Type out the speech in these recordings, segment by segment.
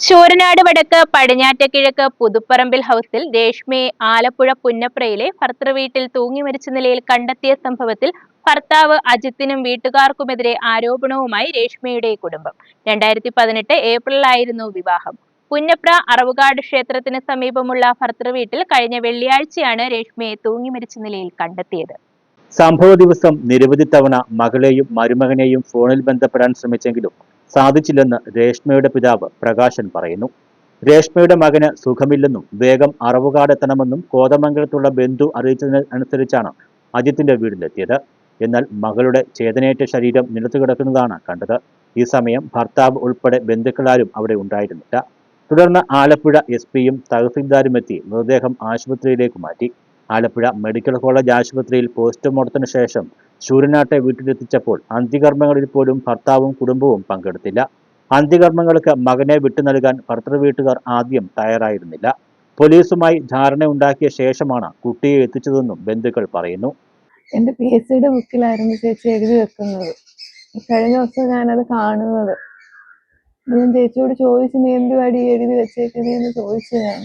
ശൂരനാട് വടക്ക് പടിഞ്ഞാറ്റക്കിഴക്ക് പുതുപ്പറമ്പിൽ ഹൗസിൽ രേഷ്മയെ ആലപ്പുഴ പുന്നപ്രയിലെ ഭർത്തൃവീട്ടിൽ തൂങ്ങി മരിച്ച നിലയിൽ കണ്ടെത്തിയ സംഭവത്തിൽ ഭർത്താവ് അജിത്തിനും വീട്ടുകാർക്കുമെതിരെ ആരോപണവുമായി രേഷ്മയുടെ കുടുംബം. രണ്ടായിരത്തി പതിനെട്ട് ഏപ്രിലായിരുന്നു വിവാഹം. പുന്നപ്ര അറവുകാട് ക്ഷേത്രത്തിന് സമീപമുള്ള ഭർത്തൃവീട്ടിൽ കഴിഞ്ഞ വെള്ളിയാഴ്ചയാണ് രേഷ്മയെ തൂങ്ങി മരിച്ച നിലയിൽ കണ്ടെത്തിയത്. സംഭവ ദിവസം നിരവധി തവണ മകളെയും മരുമകനെയും ഫോണിൽ ബന്ധപ്പെടാൻ ശ്രമിച്ചെങ്കിലും സാധിച്ചില്ലെന്ന് രേഷ്മയുടെ പിതാവ് പ്രകാശൻ പറയുന്നു. രേഷ്മയുടെ മകന് സുഖമില്ലെന്നും വേഗം അറവുകാടെത്തണമെന്നും കോതമംഗലത്തുള്ള ബന്ധു അറിയിച്ചതിന് അനുസരിച്ചാണ് അജിത്തിന്റെ വീട്ടിലെത്തിയത്. എന്നാൽ മകളുടെ ചേതനയേറ്റ ശരീരം നിലത്തു കിടക്കുന്നതാണ് കണ്ടത്. ഈ സമയം ഭർത്താവ് ഉൾപ്പെടെ ബന്ധുക്കളാരും അവിടെ ഉണ്ടായിരുന്നില്ല. തുടർന്ന് ആലപ്പുഴ എസ് പിയും തഹസിൽദാരും എത്തി മൃതദേഹം ആശുപത്രിയിലേക്ക് മാറ്റി. ആലപ്പുഴ മെഡിക്കൽ കോളേജ് ആശുപത്രിയിൽ പോസ്റ്റ്മോർട്ടത്തിന് ശേഷം ശൂരനാട്ടെ വീട്ടിലെത്തിച്ചപ്പോൾ അന്ത്യകർമ്മങ്ങളിൽ പോലും ഭർത്താവും കുടുംബവും പങ്കെടുത്തില്ല. അന്ത്യകർമ്മങ്ങൾക്ക് മകനെ വിട്ടു നൽകാൻ ഭർത്തൃ വീട്ടുകാർ ആദ്യം തയ്യാറായിരുന്നില്ല. പോലീസുമായി ധാരണയുണ്ടാക്കിയ ശേഷമാണ് കുട്ടിയെ എത്തിച്ചതെന്നും ബന്ധുക്കൾ പറയുന്നു. എന്റെ പി എസ് സിയുടെ ബുക്കിലായിരുന്നു ചേച്ചി എഴുതി വെക്കുന്നത്. കഴിഞ്ഞ ദിവസം ഞാനത് കാണുന്നത്. ഞാൻ ചേച്ചിയോട് ചോദിച്ചു നീ എന്തുവാടി എഴുതി വെച്ചേക്കുന്നതെന്ന് ചോദിച്ചു ഞാൻ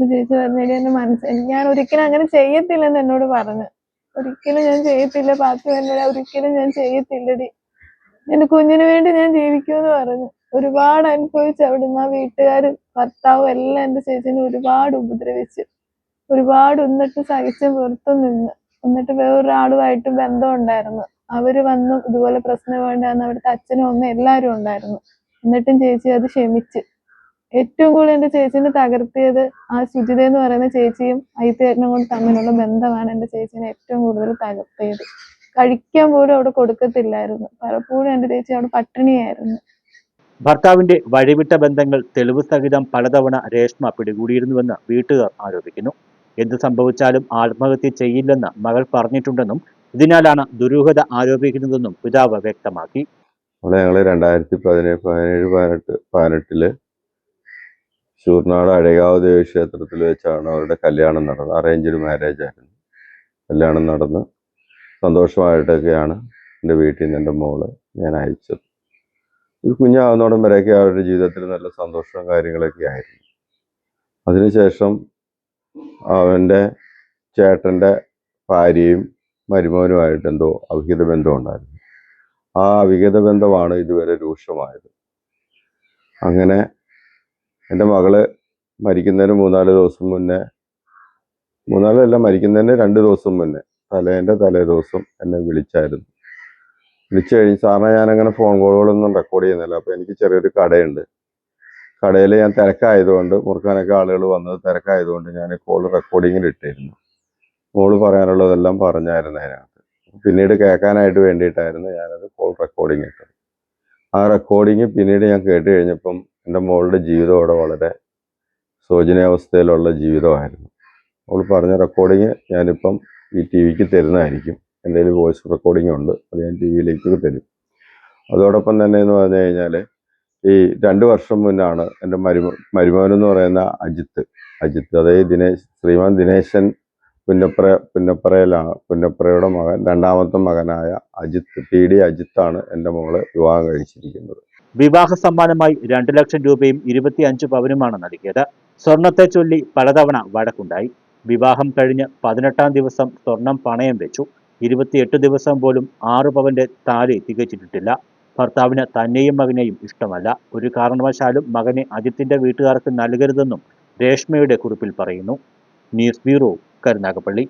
ചേച്ചി പറഞ്ഞടി എന്റെ മനസ്സ് ഞാൻ ഒരിക്കലും അങ്ങനെ ചെയ്യത്തില്ലെന്ന് എന്നോട് പറഞ്ഞു. ഒരിക്കലും ഞാൻ ചെയ്യത്തില്ല പാത്തു എന്നോട് ഒരിക്കലും ഞാൻ ചെയ്യത്തില്ലടി. എന്റെ കുഞ്ഞിന് വേണ്ടി ഞാൻ ജീവിക്കുമെന്ന് പറഞ്ഞു. ഒരുപാട് അനുഭവിച്ചു അവിടുന്ന് ആ വീട്ടുകാരും ഭർത്താവും എല്ലാം എന്റെ ചേച്ചിനെ ഒരുപാട് ഉപദ്രവിച്ചു. ഒരുപാട് എന്നിട്ട് സഹിച്ച് പുറത്തു നിന്ന്. എന്നിട്ട് വേറൊരാളുമായിട്ട് ബന്ധം ഉണ്ടായിരുന്നു അവർ വന്നു ഇതുപോലെ പ്രശ്നം വേണ്ടാന്ന് അവിടുത്തെ അച്ഛനും അമ്മയും എല്ലാരും ഉണ്ടായിരുന്നു. എന്നിട്ടും ചേച്ചി അത് ക്ഷമിച്ച്. ഏറ്റവും കൂടുതൽ എന്റെ ചേച്ചിനെ തകർത്തിയത് ആ ശുചിത എന്ന് പറയുന്ന ചേച്ചിയും ഐത്തേട്ടനും കൊണ്ട് തമ്മിലുള്ള ബന്ധമാണ് എന്റെ ചേച്ചിനെ ഏറ്റവും കൂടുതൽ തകർത്തിയത്. കഴിക്കാൻ പോലും അവിടെ കൊടുക്കത്തില്ലായിരുന്നു. പലപ്പോഴും എന്റെ ചേച്ചി അവിടെ പട്ടിണിയായിരുന്നു. ഭർത്താവിന്റെ വഴിവിട്ട ബന്ധങ്ങൾ തെളിവ് സഹിതം പലതവണ രേഷ്മ പിടികൂടിയിരുന്നുവെന്ന് വീട്ടുകാർ ആരോപിക്കുന്നു. എന്ത് സംഭവിച്ചാലും ആത്മഹത്യ ചെയ്യില്ലെന്ന് മകൾ പറഞ്ഞിട്ടുണ്ടെന്നും ഇതിനാലാണ് ദുരൂഹത ആരോപിക്കുന്നതെന്നും പിതാവ് വ്യക്തമാക്കി. അവിടെ ഞങ്ങൾ രണ്ടായിരത്തി പതിനേഴ് പതിനേഴ് പതിനെട്ട് പതിനെട്ടിൽ ശൂർനാട് അഴകാവ് ദേവി ക്ഷേത്രത്തിൽ വെച്ചാണ് അവരുടെ കല്യാണം നടന്നത്. അറേഞ്ച്ഡ് മാരേജ് ആയിരുന്നു. കല്യാണം നടന്ന് സന്തോഷമായിട്ടൊക്കെയാണ് എന്റെ വീട്ടിൽ നിന്ന് എന്റെ മോൾ ഞാൻ അയച്ചത്. ഒരു കുഞ്ഞാവുന്നോടം വരെയൊക്കെ അവരുടെ ജീവിതത്തിൽ നല്ല സന്തോഷവും കാര്യങ്ങളൊക്കെ ആയിരുന്നു. അതിനുശേഷം അവന്റെ ചേട്ടന്റെ ഭാര്യയും മരുമോനുമായിട്ട് എന്തോ അവിഹിത ബന്ധം ഉണ്ടായിരുന്നു. ആ അവിഹിത ബന്ധമാണ് ഇതുവരെ രൂക്ഷമായത്. അങ്ങനെ എന്റെ മകൾ മരിക്കുന്നതിന് മൂന്നാൽ ദിവസം മുന്നേ മൂന്നാലല്ല മരിക്കുന്നതിന് രണ്ട് ദിവസം മുന്നേ തലേന്റെ തലേ ദിവസം എന്നെ വിളിച്ചായിരുന്നു. വിളിച്ചു കഴിഞ്ഞ് സാറിനെ ഞാനങ്ങനെ ഫോൺ കോളുകളൊന്നും റെക്കോർഡ് ചെയ്യുന്നില്ല. അപ്പോൾ എനിക്ക് ചെറിയൊരു കടയുണ്ട്. കടയിൽ ഞാൻ തിരക്കായതുകൊണ്ട് മുറുക്കാനൊക്കെ ആളുകൾ വന്നത് തിരക്കായതുകൊണ്ട് ഞാൻ കോൾ റെക്കോർഡിങ്ങിൽ ഇട്ടിരുന്നു. മോൾ പറയാനുള്ളതെല്ലാം പറഞ്ഞായിരുന്നു അതിനകത്ത്. പിന്നീട് കേൾക്കാനായിട്ട് വേണ്ടിയിട്ടായിരുന്നു ഞാനത് കോൾ റെക്കോർഡിങ് ഇട്ടത്. ആ റെക്കോർഡിങ് പിന്നീട് ഞാൻ കേട്ട് കഴിഞ്ഞപ്പം എന്റെ മോളുടെ ജീവിതം അവിടെ വളരെ ശോചനീയാവസ്ഥയിലുള്ള ജീവിതമായിരുന്നു. അവൾ പറഞ്ഞ റെക്കോർഡിങ് ഞാനിപ്പം ഈ ടി വിക്ക് തരുന്നതായിരിക്കും. എന്തെങ്കിലും വോയിസ് റെക്കോർഡിംഗ് ഉണ്ട് അത് ഞാൻ ടി വിയിലേക്ക് തരും. അതോടൊപ്പം തന്നെ എന്ന് പറഞ്ഞു കഴിഞ്ഞാൽ ഈ രണ്ട് വർഷം മുന്നാണ് എന്റെ മരുമ മരുമോൻ എന്ന് പറയുന്ന അജിത്ത് അജിത്ത് അതായത് ദിനേശ് ശ്രീമാൻ ദിനേശൻ പുന്നപ്ര പുന്നപ്രയിലാണ് പുന്നപ്രയുടെ മകൻ രണ്ടാമത്തെ മകനായ അജിത്ത് പി ഡി അജിത്താണ് എന്റെ മോളെ വിവാഹം കഴിച്ചിരിക്കുന്നത്. വിവാഹ സമ്മാനമായി രണ്ട് ലക്ഷം രൂപയും ഇരുപത്തിയഞ്ച് പവനുമാണ് നൽകിയത്. സ്വർണത്തെ ചൊല്ലി പലതവണ വഴക്കുണ്ടായി. വിവാഹം കഴിഞ്ഞ് പതിനെട്ടാം ദിവസം സ്വർണം പണയം വെച്ചു. ഇരുപത്തിയെട്ട് ദിവസം പോലും ആറു പവന്റെ താലി തികച്ചിട്ടിട്ടില്ല. ഭർത്താവിന് തന്നെയും മകനെയും ഇഷ്ടമല്ല. ഒരു കാരണവശാലും മകനെ അജിത്തിന്റെ വീട്ടുകാർക്ക് നൽകരുതെന്നും രേഷ്മയുടെ കുറിപ്പിൽ പറയുന്നു. News bureau Karunagappally.